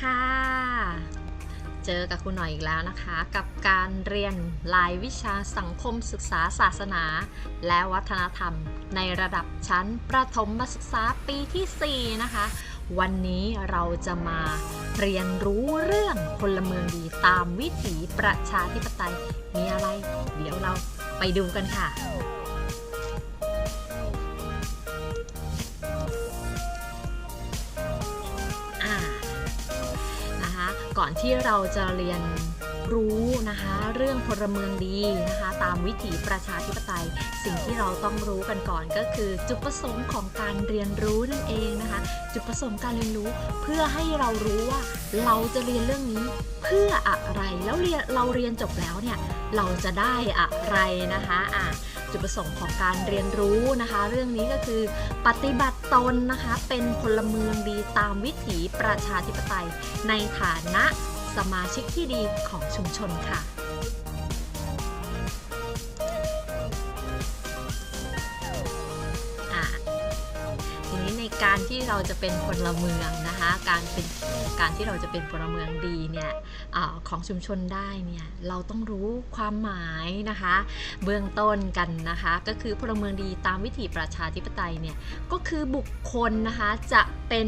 ค่ะ เจอกับคุณหน่อยอีกแล้วนะคะ กับการเรียนรายวิชาสังคมศึกษาศาสนา และวัฒนธรรม ในระดับชั้นประถมศึกษาปีที่ 4 นะคะ วันนี้เราจะมาเรียนรู้เรื่องพลเมืองดีตามวิถีประชาธิปไตยมีอะไร เดี๋ยวเราไปดูกันค่ะ ก่อนที่เราจะเรียนรู้นะคะเรื่องพลเมืองดีนะคะตามวิถีประชาธิปไตย สิ่งที่เราต้องรู้กันก่อนก็คือจุดประสงค์ของการเรียนรู้นั่นเองนะคะ จุดประสงค์การเรียนรู้เพื่อให้เรารู้ว่าเราจะเรียนเรื่องนี้เพื่ออะไรแล้วเรียนเราเรียนจบแล้วเนี่ยเราจะได้อะไรนะคะอะ จุดประสงค์ของการเรียนรู้นะคะ เรื่องนี้ก็คือปฏิบัติตนนะคะเป็นพลเมืองดีตามวิถีประชาธิปไตย ในฐานะสมาชิกที่ดีของชุมชนค่ะอะทีนี้ในการที่เราจะเป็นพลเมืองนะคะ การเป็น การที่เราจะเป็นพลเมืองดีเนี่ยอของชุมชนได้เนี่ยเราต้องรู้ความหมายนะคะ เบื้องต้นกันนะคะ ก็คือพลเมืองดีตามวิถีประชาธิปไตยเนี่ยก็คือบุคคลนะคะจะเป็น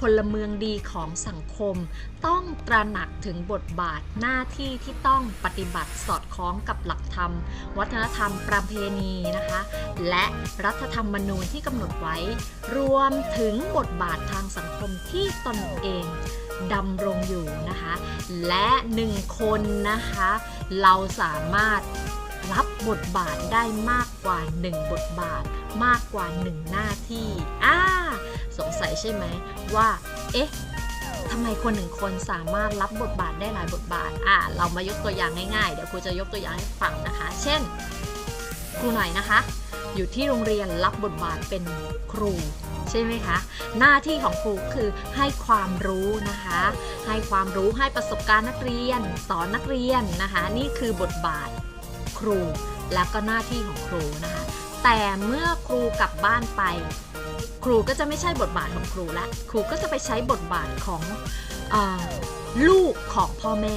พลเมืองดีของสังคม ต้องตระหนักถึงบทบาทหน้าที่ที่ต้องปฏิบัติสอดคล้องกับหลักธรรม วัฒนธรรมประเพณีนะคะ และรัฐธรรมนูญที่กำหนดไว้ รวมถึงบทบาททางสังคมที่ตนเอง ดำรงอยู่นะคะ และหนึ่งคนนะคะ เราสามารถรับบทบาทได้มากกว่าหนึ่งบทบาท มากกว่าหนึ่งหน้าที่อ่าสงสัยใช่ไหมว่า เอ๊ะทำไมคนหนึ่งคนสามารถรับบทบาทได้หลายบทบาท อะเรามายกตัวอย่างง่ายๆ เดี๋ยวครูจะยกตัวอย่างให้ฟังนะคะ เช่น ครูหน่อยนะคะ อยู่ที่โรงเรียนรับบทบาทเป็นครูใช่ไหมคะ หน้าที่ของครูคือให้ความรู้นะคะ ให้ความรู้ให้ประสบการณ์นักเรียน สอนนักเรียนนะคะ นี่คือบทบาทครูและก็หน้าที่ของครูนะคะ แต่เมื่อครูกลับบ้านไป ครูก็จะไม่ใช่บทบาทของครูละครูก็จะไปใช้บทบาทของอลูกของพ่อแม่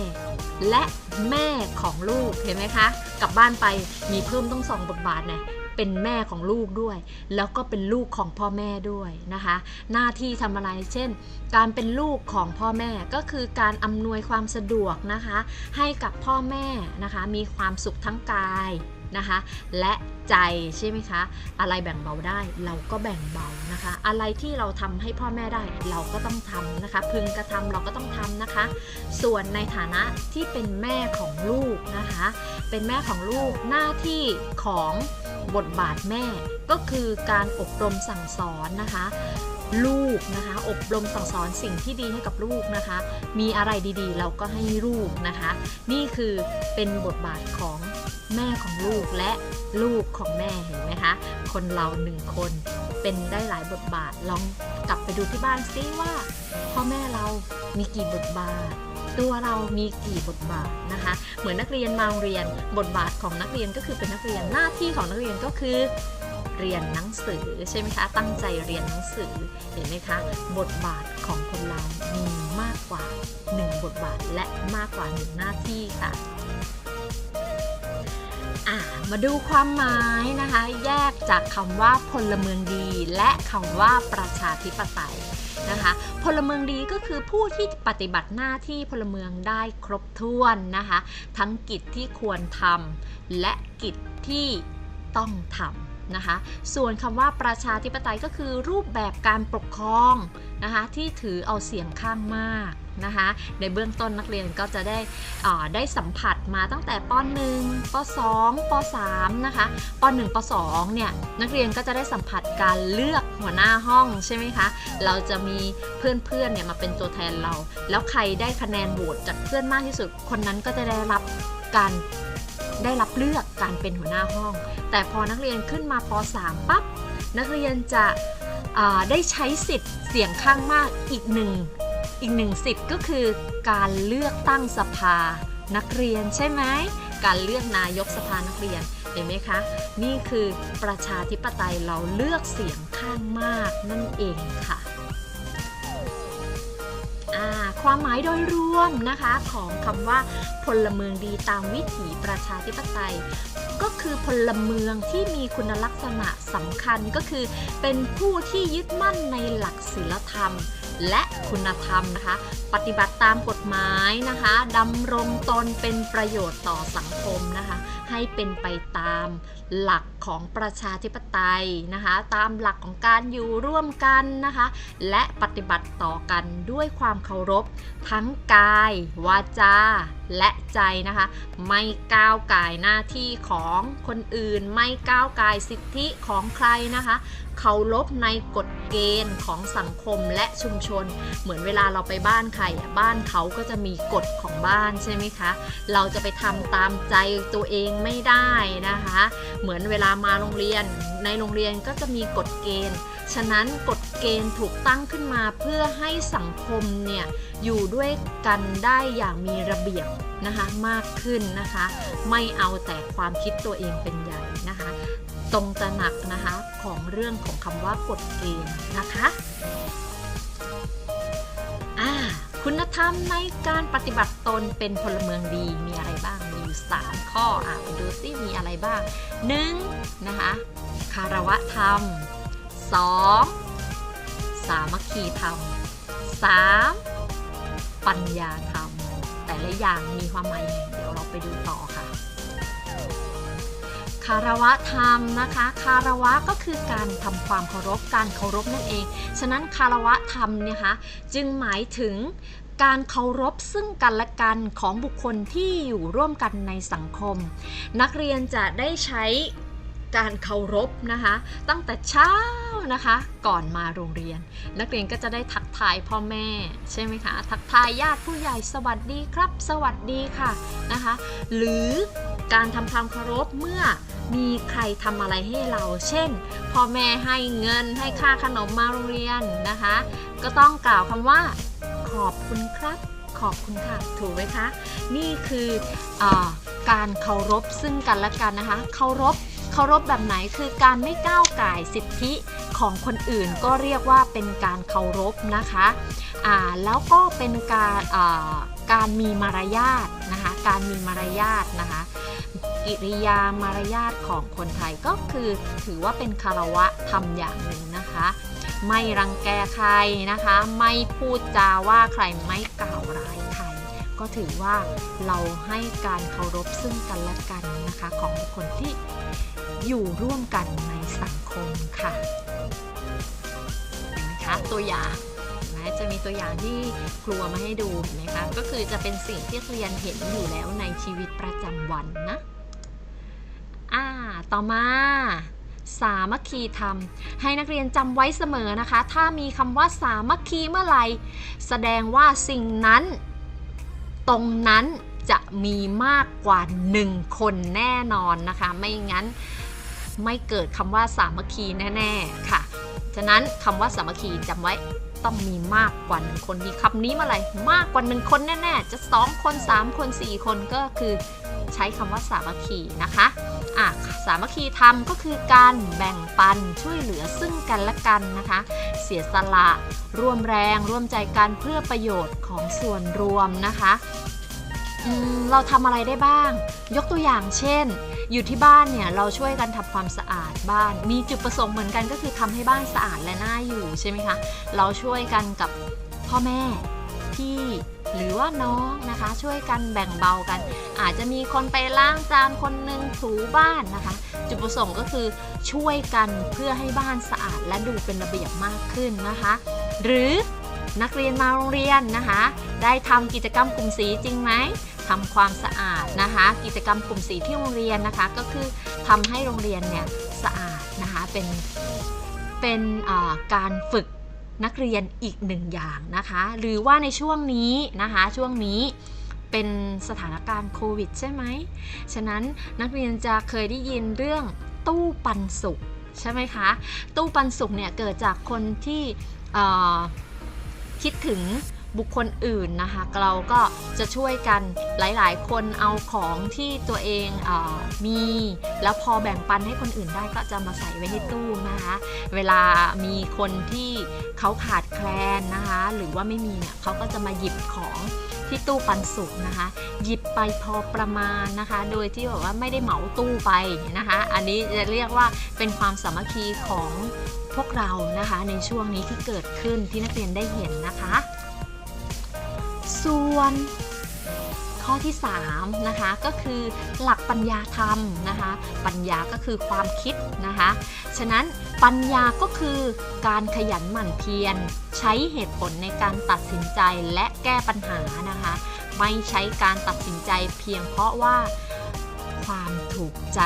และแม่ของลูกเห็นไหมคะ กลับบ้านไปมีเพิ่มต้องสองบทบาทเนี่ย เป็นแม่ของลูกด้วย แล้วก็เป็นลูกของพ่อแม่ด้วยนะคะ หน้าที่ทำอะไรเช่น การเป็นลูกของพ่อแม่ก็คือการอำนวยความสะดวกนะคะ ให้กับพ่อแม่นะคะ มีความสุขทั้งกายนะคะและใจใช่ไหมคะ อะไรแบ่งเบาได้เราก็แบ่งเบานะคะ อะไรที่เราทำให้พ่อแม่ได้เราก็ต้องทำนะคะ พึงกระทำเราก็ต้องทำนะคะ ส่วนในฐานะที่เป็นแม่ของลูกนะคะ เป็นแม่ของลูกหน้าที่ของ บทบาทแม่ ก็คือการอบรมสั่งสอนนะคะ ลูกนะคะ อบรมสั่งสอนสิ่งที่ดีให้กับลูกนะคะ มีอะไรดีๆ เราก็ให้ลูกนะคะ นี่คือเป็นบทบาทของแม่ของลูกและลูกของแม่เห็นไหมคะ คนเราหนึ่งคนเป็นได้หลายบทบาทลองกลับไปดูที่บ้านซิว่าพ่อแม่เรามีกี่บทบาท ตัวเรามีกี่บทบาทนะคะ เหมือนนักเรียนมาเรียนบทบาทของนักเรียนก็คือเป็นนักเรียนหน้าที่ของนักเรียนก็คือเรียนหนังสือใช่ไหมคะตั้งใจเรียนหนังสือเห็นไหมคะ บทบาทของคนเรามีมากกว่า 1 บทบาทและมากกว่า 1 หน้าที่ค่ะมาดูความหมายนะคะ แยกจากคำว่าพลเมืองดี และคำว่าประชาธิปไตย นะคะพลเมืองดีก็คือผู้ที่ปฏิบัติหน้าที่พลเมืองได้ครบถ้วนนะคะ ทั้งกิจที่ควรทำและกิจที่ต้องทำ นะคะ ส่วนคำว่าประชาธิปไตยก็คือรูปแบบการปกครองนะคะที่ถือเอาเสียงข้างมากนะคะในเบื้องต้นนักเรียนก็จะได้ได้สัมผัสมาตั้งแต่ป .1 ป .2 ป .3 นะคะป .1 ป .2 เนี่ยนักเรียนก็จะได้สัมผัสการเลือกหัวหน้าห้องใช่ไหมคะเราจะมีเพื่อนๆเนี่ยมาเป็นตัวแทนเรา แล้วใครได้คะแนนโหวตจากเพื่อนมากที่สุดคนนั้นก็จะได้รับการ ได้รับเลือกการเป็นหัวหน้าห้อง แต่พอนักเรียนขึ้นมาป .3 ปั๊บนักเรียนจะได้ใช้สิทธิ์เสียงข้างมากอีกหนึ่งอีกหนึ่งสิทธิ์ก็คือการเลือกตั้งสภานักเรียนใช่ไหมการเลือกนายกสภานักเรียนเห็นไหมคะ นี่คือประชาธิปไตยเราเลือกเสียงข้างมากนั่นเองค่ะ ความหมายโดยรวมนะคะของคำว่าพลเมืองดีตามวิถีประชาธิปไตย ก็คือพลเมืองที่มีคุณลักษณะสำคัญก็คือ เป็นผู้ที่ยึดมั่นในหลักศีลธรรม และคุณธรรมนะคะ ปฏิบัติตามกฎหมายนะคะดำรงตนเป็นประโยชน์ต่อสังคมนะคะ ให้เป็นไปตามหลักของประชาธิปไตยนะคะ ตามหลักของการอยู่ร่วมกันนะคะ และปฏิบัติต่อกันด้วยความเคารพ ทั้งกาย วาจา และใจนะคะ ไม่ก้าวไก่หน้าที่ของคนอื่น ไม่ก้าวไก่สิทธิของใครนะคะเคารพในกฎเกณฑ์ของสังคมและชุมชน เหมือนเวลาเราไปบ้านใครบ้านเขาก็จะมีกฎของบ้านใช่ไหมคะ เราจะไปทำตามใจตัวเองไม่ได้นะคะ เหมือนเวลามาโรงเรียน ในโรงเรียนก็จะมีกฎเกณฑ์ ฉะนั้นกฎเกณฑ์ถูกตั้งขึ้นมาเพื่อให้สังคมเนี่ยอยู่ด้วยกันได้อย่างมีระเบียบนะคะมากขึ้นนะคะ ไม่เอาแต่ความคิดตัวเองเป็นใหญ่นะคะ ตรงตระหนักนะคะของเรื่องของคำว่ากฎเกณฑ์นะคะคุณธรรมในการปฏิบัติตนเป็นพลเมืองดีมีอะไรบ้าง มีอยู่ 3 ข้ออะไปดูซิมีอะไรบ้าง 1. นะคะ คารวะธรรม 2. สามัคคีธรรม 3. ปัญญาธรรม แต่ละอย่างมีความหมายเดี๋ยวเราไปดูต่อค่ะ คารวะธรรมนะคะ คารวะก็คือการทำความเคารพการเคารพนั่นเอง ฉะนั้นคารวะธรรมเนี่ยคะจึงหมายถึงการเคารพซึ่งกันและกันของบุคคลที่อยู่ร่วมกันในสังคม นักเรียนจะได้ใช้ การเคารพนะคะ ตั้งแต่เช้านะคะ ก่อนมาโรงเรียน นักเรียนก็จะได้ทักทายพ่อแม่ใช่ไหมคะ ทักทายญาติผู้ใหญ่สวัสดีครับ สวัสดีค่ะนะคะ หรือการทำความเคารพเมื่อมีใครทำอะไรให้เรา เช่น พ่อแม่ให้เงินให้ค่าขนมมาโรงเรียนนะคะ ก็ต้องกล่าวคำว่า ขอบคุณครับ ขอบคุณค่ะ ถูกไหมคะ นี่คืออการเคารพซึ่งกันและกันนะคะ เคารพ เคารพแบบไหนคือการไม่ก้าวไก่สิทธิของคนอื่นก็เรียกว่าเป็นการเคารพนะคะอ่าแล้วก็เป็นการอ่าการมีมารยาทนะคะการมีมารยาทนะคะกิริยามารยาทของคนไทยก็คือถือว่าเป็นคารวะธรรมอย่างหนึ่งนะคะ ไม่รังแกใครนะคะ ไม่พูดจาว่าใครไม่กล่าวร้าย ก็ถือว่าเราให้การเคารพซึ่งกันและกันนะคะของบุคคลที่อยู่ร่วมกันในสังคมค่ะเห็นไหมคะตัวอย่างนไหมจะมีตัวอย่างที่ครูมาให้ดูเห็นไหมคะ ก็คือจะเป็นสิ่งที่เรียนเห็นอยู่แล้วในชีวิตประจำวันนะ อ่า ต่อมา สามัคคีธรรม ให้นักเรียนจำไว้เสมอนะคะ ถ้ามีคำว่าสามัคคีเมื่อไหร่ แสดงว่าสิ่งนั้น ตรงนั้นจะมีมากกว่า 1 คนแน่นอนนะคะ ไม่งั้นไม่เกิดคำว่าสามัคคีแน่ ๆ ค่ะ ฉะนั้นคำว่าสามัคคีจำไว้ต้องมีมากกว่าหนึ่งคนมีคำนี้มื่อไรมากกว่าหนึ่งคนแน่ ๆ จะ 2 คน 3 คน 4 คนก็คือใช้คำว่าสามัคคีนะคะ อะสามัคคีธรรมก็คือการแบ่งปันช่วยเหลือซึ่งกันและกันนะคะ เสียสละ ร่วมแรง ร่วมใจกันเพื่อประโยชน์ของส่วนรวมนะคะเราทำอะไรได้บ้าง ยกตัวอย่างเช่น อยู่ที่บ้านเนี่ยเราช่วยกันทำความสะอาดบ้าน มีจุดประสงค์เหมือนกันก็คือทำให้บ้านสะอาดและน่าอยู่ใช่ไหมคะ เราช่วยกันกับพ่อแม่ พี่หรือว่าน้องนะคะ ช่วยกันแบ่งเบากัน อาจจะมีคนไปล้างจานคนหนึ่งถูบ้านนะคะ จุดประสงค์ก็คือช่วยกันเพื่อให้บ้านสะอาดและดูเป็นระเบียบมากขึ้นนะคะ หรือนักเรียนมาโรงเรียนนะคะ ได้ทำกิจกรรมกลุ่มสีจริงไหมทำความสะอาดนะคะ กิจกรรมกลุ่มสีที่โรงเรียนนะคะ ก็คือทำให้โรงเรียนเนี่ยสะอาดนะคะเป็นเป็นการฝึก นักเรียนอีกหนึ่งอย่างนะคะ หรือว่าในช่วงนี้นะคะช่วงนี้เป็นสถานการณ์โควิดใช่ไหม ฉะนั้นนักเรียนจะเคยได้ยินเรื่องตู้ปันสุกใช่ไหมคะ ตู้ปันสุกเนี่ยเกิดจากคนที่คิดถึง บุคคลอื่นนะคะ เราก็จะช่วยกันหลายๆ คนเอาของที่ตัวเองอมี แล้วพอแบ่งปันให้คนอื่นได้ก็จะมาใส่ไว้ในตู้นะคะ เวลามีคนที่เขาขาดแคลนนะคะ หรือว่าไม่มีเนี่ยเขาก็จะมาหยิบของที่ตู้ปันสุกนะคะ หยิบไปพอประมาณนะคะ โดยที่แบบว่าไม่ได้เหมาตู้ไปนะคะ อันนี้จะเรียกว่าเป็นความสามัคคีของพวกเรานะคะในช่วงนี้ที่เกิดขึ้นที่นักเรียนได้เห็นนะคะ ส่วนข้อที่3นะคะก็คือหลักปัญญาธรรมนะคะ ปัญญาก็คือความคิดนะคะ ฉะนั้นปัญญาก็คือการขยันหมั่นเพียร ใช้เหตุผลในการตัดสินใจและแก้ปัญหานะคะ ไม่ใช้การตัดสินใจเพียงเพราะว่าความ ถูกใจ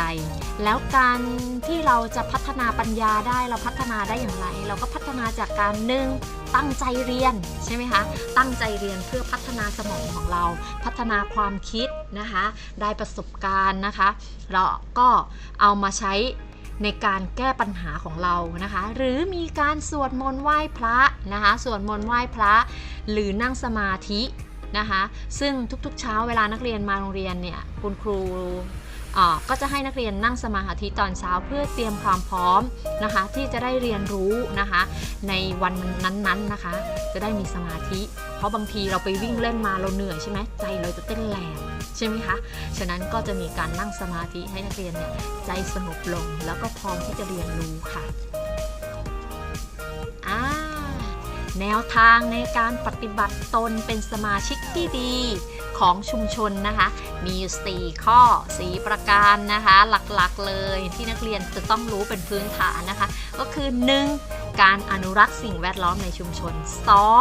แล้วการที่เราจะพัฒนาปัญญาได้เราพัฒนาได้อย่างไร เราก็พัฒนาจากการหนึ่งตั้งใจเรียนใช่ไหมคะตั้งใจเรียนเพื่อพัฒนาสมองของเรา พัฒนาความคิดนะคะได้ประสบการณ์นะคะเราก็เอามาใช้ในการแก้ปัญหาของเรานะคะ หรือมีการสวดมนต์ไหว้พระนะคะสวดมนต์ไหว้พระ หรือนั่งสมาธินะคะ ซึ่งทุกๆเช้าเวลานักเรียนมาโรงเรียนเนี่ยคุณครู ก็จะให้นักเรียนนั่งสมาธิตอนเช้าเพื่อเตรียมความพร้อมนะคะ ที่จะได้เรียนรู้นะคะ ในวันนั้นๆนะคะ จะได้มีสมาธิ เพราะบางทีเราไปวิ่งเล่นมาเราเหนื่อยใช่ไหมใจเราจะเต้นแรงใช่ไหมคะ ฉะนั้นก็จะมีการนั่งสมาธิให้นักเรียนเนี่ยใจสงบลงแล้วก็พร้อมที่จะเรียนรู้ค่ะอ่าแนวทางในการปฏิบัติตนเป็นสมาชิกที่ดี ของชุมชนนะคะ มี 4 ข้อ 4 ประการนะคะ หลักๆเลยที่นักเรียนจะต้องรู้เป็นพื้นฐานนะคะ ก็คือ 1. การอนุรักษ์สิ่งแวดล้อมในชุมชน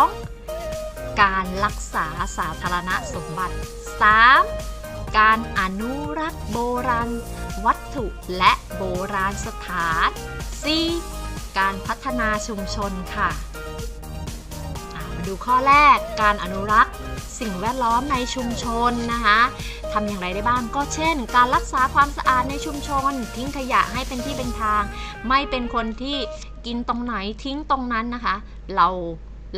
2. การรักษาสาธารณสมบัติ 3. การอนุรักษ์โบราณวัตถุและโบราณสถาน 4. การพัฒนาชุมชนค่ะ ดูข้อแรกการอนุรักษ์ สิ่งแวดล้อมในชุมชนนะคะทำอย่างไรได้บ้างก็เช่น การรักษาความสะอาดในชุมชน ทิ้งขยะให้เป็นที่เป็นทาง ไม่เป็นคนที่กินตรงไหนทิ้งตรงนั้นนะคะ เรา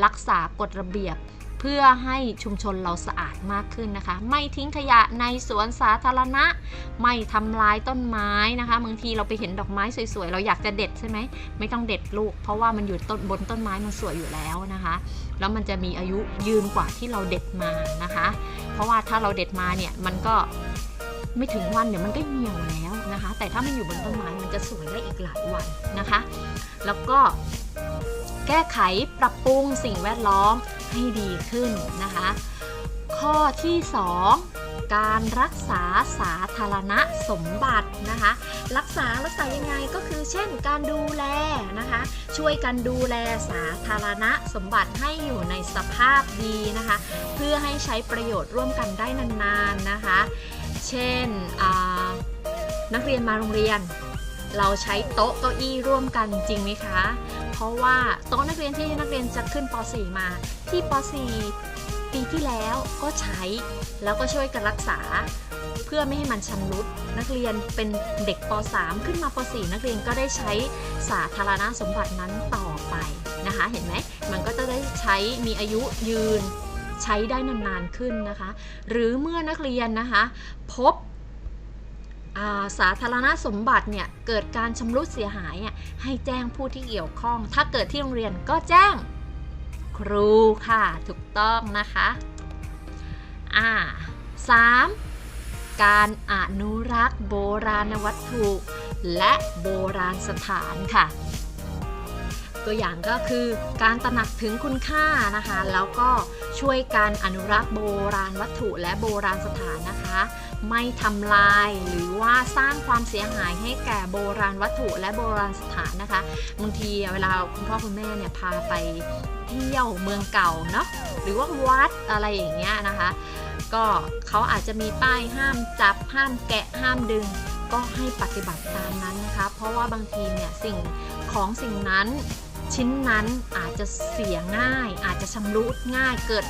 รักษากฎระเบียบ เพื่อให้ชุมชนเราสะอาดมากขึ้นนะคะ ไม่ทิ้งขยะในสวนสาธารณะ ไม่ทำลายต้นไม้นะคะบางทีเราไปเห็นดอกไม้สวยๆ เราอยากจะเด็ดใช่ไหมไม่ต้องเด็ดลูก เพราะว่ามันอยู่ต้นบนต้นไม้มันสวยอยู่แล้วนะคะ แล้วมันจะมีอายุยืนกว่าที่เราเด็ดมานะคะ เพราะว่าถ้าเราเด็ดมาเนี่ยมันก็ไม่ถึงวันเดี๋ยวมันก็เหี่ยวแล้วนะคะ แต่ถ้ามันอยู่บนต้นไม้มันจะสวยได้อีกหลายวันนะคะ แล้วก็แก้ไขปรับปรุงสิ่งแวดล้อม ให้ดีขึ้นนะคะ ข้อที่ 2 การรักษาสาธารณสมบัตินะคะ รักษารักษายังไงก็คือ เช่น การดูแลนะคะ ช่วยกันดูแลสาธารณสมบัติให้อยู่ในสภาพดีนะคะ เพื่อให้ใช้ประโยชน์ร่วมกันได้นานๆนะคะ เช่นนักเรียนมาโรงเรียน เราใช้โต๊ะเก้าอี้ร่วมกันจริงไหมคะ เพราะว่าโต๊ะนักเรียนที่นักเรียนจะขึ้นป .4 มา ที่ป .4 ปีที่แล้วก็ใช้ แล้วก็ช่วยกันรักษา เพื่อไม่ให้มันชำรุด นักเรียนเป็นเด็กป .3 ขึ้นมาป .4 นักเรียนก็ได้ใช้สาธารณสมบัตินั้นต่อไปนะคะ เห็นไหมมันก็จะได้ใช้มีอายุยืนใช้ได้นานๆขึ้นนะคะ หรือเมื่อนักเรียนนะคะ พบ สาธารณสมบัติเนี่ยเกิดการชำรุดเสียหายอะให้แจ้งผู้ที่เกี่ยวข้อง ถ้าเกิดที่โรงเรียนก็แจ้งครูค่ะถูกต้องนะคะอ่าสามการอนุรักษ์โบราณวัตถุ และโบราณสถานค่ะ ตัวอย่างก็คือการตระหนักถึงคุณค่านะคะ แล้วก็ช่วยการอนุรักษ์โบราณวัตถุและโบราณสถานนะคะ ไม่ทำลายหรือว่าสร้างความเสียหายให้แก่โบราณวัตถุและโบราณสถานนะคะบางทีเวลาคุณพ่อคุณแม่เนี่ยพาไปเที่ยวเมืองเก่าเนาะหรือว่าวัดอะไรอย่างเงี้ยนะคะ ก็เขาอาจจะมีป้ายห้ามจับห้ามแกะห้ามดึง ก็ให้ปฏิบัติตามนั้นนะคะ เพราะว่าบางทีเนี่ยสิ่งของสิ่งนั้นชิ้นนั้นอาจจะเสียง่าย อาจจะชำรุดง่ายเกิด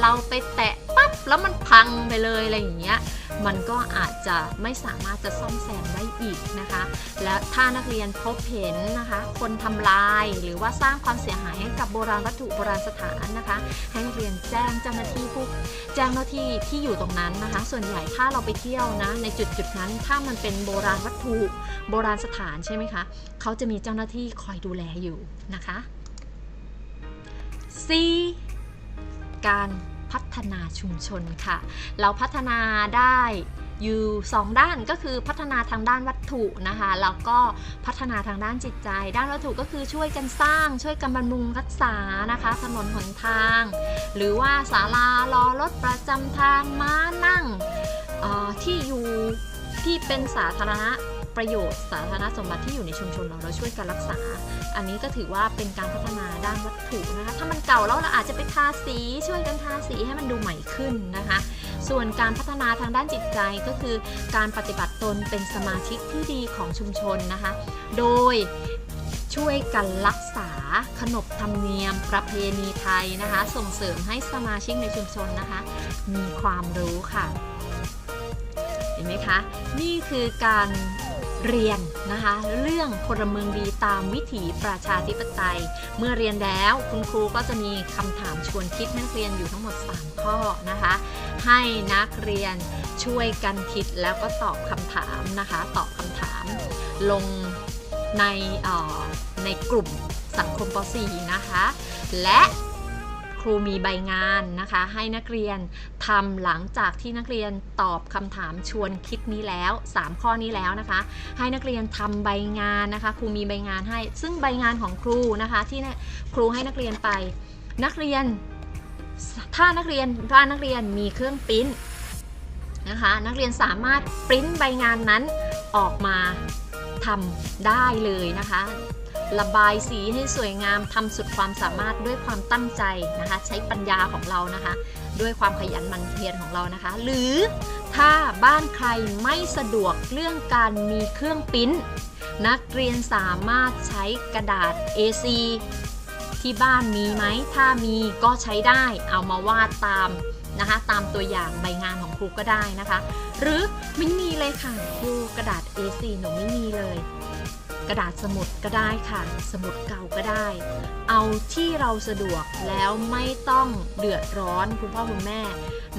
เราไปแตะ บบแล้วมันพังไปเลยอะไรอย่างเงี้ยมันก็อาจจะไม่สามารถจะซ่อมแซมได้อีกนะคะ และถ้านักเรียนพบเห็นนะคะ คนทำลายหรือว่าสร้างความเสียหายให้กับโบราณวัตถุโบราณสถานนะคะ ให้นักเรียนแจ้งเจ้าหน้าที่ผู้แจ้งเจ้าหน้าที่ที่อยู่ตรงนั้นนะคะ ส่วนใหญ่ถ้าเราไปเที่ยวนะในจุดจุดๆนั้น ถ้ามันเป็นโบราณวัตถุโบราณสถานใช่ไหมคะเขาจะมีเจ้าหน้าที่คอยดูแลอยู่นะคะ C การ พัฒนาชุมชนค่ะ เราพัฒนาได้อยู่2ด้านก็คือพัฒนาทางด้านวัตถุนะคะแล้วก็พัฒนาทางด้านจิตใจ ด้านวัตถุก็คือช่วยกันสร้าง ช่วยกันบำรุงรักษานะคะถนนหนทาง หรือว่าศาลารอรถประจำทางม้านั่งออที่อยู่ที่เป็นสาธารณะ ประโยชน์สาธารณสมบัติที่อยู่ในชุมชนเราเราช่วยกันรักษา อันนี้ก็ถือว่าเป็นการพัฒนาด้านวัตถุนะคะ ถ้ามันเก่าแล้วเราอาจจะไปทาสีช่วยกันทาสีให้มันดูใหม่ขึ้นนะคะ ส่วนการพัฒนาทางด้านจิตใจก็คือ การปฏิบัติตนเป็นสมาชิกที่ดีของชุมชนนะคะ โดยช่วยกันรักษาขนบธรรมเนียม ประเพณีไทยนะคะ ส่งเสริมให้สมาชิกในชุมชนนะคะ มีความรู้ค่ะ เห็นไหมคะ นี่คือการ เรียนนะคะ เรื่องพลเมืองดีตามวิถีประชาธิปไตย เมื่อเรียนแล้วคุณครูก็จะมีคำถามชวนคิดนักเรียนอยู่ทั้งหมด 3 ข้อนะคะ ให้นักเรียนช่วยกันคิดแล้วก็ตอบคำถามนะคะ ตอบคำถามลงในออในกลุ่มสังคมป .4 นะคะ และ รูมีใบงานนะคะ ให้นักเรียนทำหลังจากที่นักเรียนตอบคำถามชวนคิดนี้แล้ว 3 ข้อนี้แล้วนะคะ ให้นักเรียนทำใบงานนะคะ ครูมีใบงานให้ ซึ่งใบงานของครูนะคะที่ครูให้นักเรียนไป นักเรียน ถ้านักเรียนถ้านักเรียนมีเครื่องปริ้นนะคะนักเรียนสามารถปริ้นใบงานนั้นออกมาทำได้เลยนะคะ ระบายสีให้สวยงามทำสุดความสามารถด้วยความตั้งใจนะคะ ใช้ปัญญาของเรานะคะ ด้วยความขยันหมั่นเพียรของเรานะคะ หรือถ้าบ้านใครไม่สะดวกเรื่องการมีเครื่องปิ้นนักเรียนสามารถใช้กระดาษ A4 ที่บ้านมีไหม ถ้ามีก็ใช้ได้ เอามาวาดตามนะคะ ตามตัวอย่างใบงานของครูก็ได้นะคะ หรือไม่มีเลยค่ะครูกระดาษ A4 หนูไม่มีเลย กระดาษสมุดก็ได้ค่ะ สมุดเก่าก็ได้ เอาที่เราสะดวกแล้วไม่ต้องเดือดร้อนคุณพ่อคุณแม่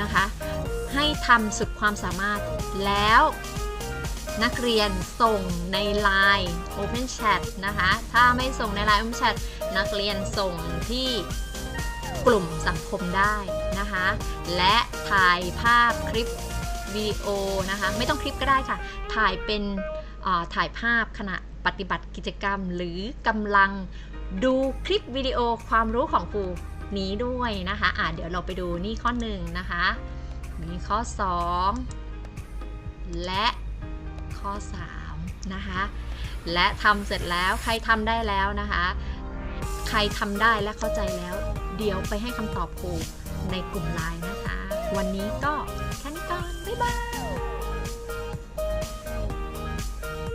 นะคะ ให้ทำสุดความสามารถแล้วนักเรียนส่งใน Line Open Chat นะคะ ถ้าไม่ส่งใน Line Open Chat นักเรียนส่งที่กลุ่มสังคมได้นะคะ และถ่ายภาพคลิปวิดีโอนะคะ ไม่ต้องคลิปก็ได้ค่ะ ถ่ายเป็นถ่ายภาพขณะ ปฏิบัติกิจกรรม หรือกำลังดูคลิปวิดีโอความรู้ของครูนี้ด้วยนะคะอะเดี๋ยวเราไปดูนี่ข้อหนึ่งนะคะ มีข้อ 2 และข้อ 3 นะคะ และทำเสร็จแล้วใครทำได้แล้วนะคะ ใครทำได้และเข้าใจแล้ว เดี๋ยวไปให้คำตอบครูในกลุ่มไลน์นะคะ วันนี้ก็แค่นี้ก่อน บ๊ายบาย